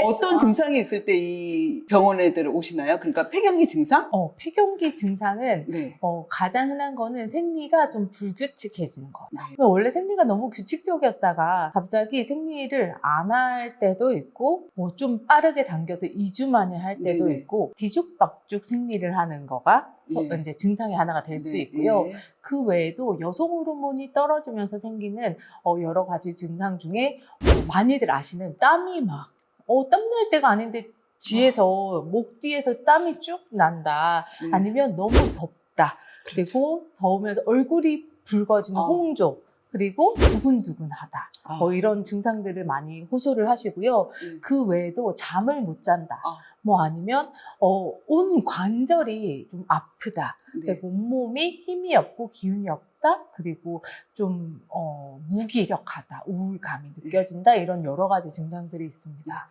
어떤 증상이 있을 때 이 병원에들 오시나요? 그러니까 폐경기 증상? 어, 폐경기 증상은 네. 어, 가장 흔한 거는 생리가 좀 불규칙해지는 거. 네. 원래 생리가 너무 규칙적이었다가 갑자기 생리를 안 할 때도 있고, 뭐 좀 빠르게 당겨서 2주 만에 할 때도 네네. 있고, 뒤죽박죽 생리를 하는 거가 저- 네. 이제 증상이 하나가 될 수 네, 있고요. 네. 그 외에도 여성 호르몬이 떨어지면서 생기는 어, 여러 가지 증상 중에 어, 많이들 아시는 땀이 막, 어, 땀날 때가 아닌데 뒤에서, 목 뒤에서 땀이 쭉 난다. 네. 아니면 너무 덥다. 그리고 더우면서 얼굴이 붉어지는 어. 홍조. 그리고 두근두근하다. 아, 뭐 이런 증상들을 많이 호소를 하시고요. 네. 그 외에도 잠을 못 잔다. 아. 뭐 아니면 어, 온 관절이 좀 아프다. 네. 그리고 온몸이 힘이 없고 기운이 없다. 그리고 좀 어, 무기력하다. 우울감이 느껴진다. 이런 여러 가지 증상들이 있습니다.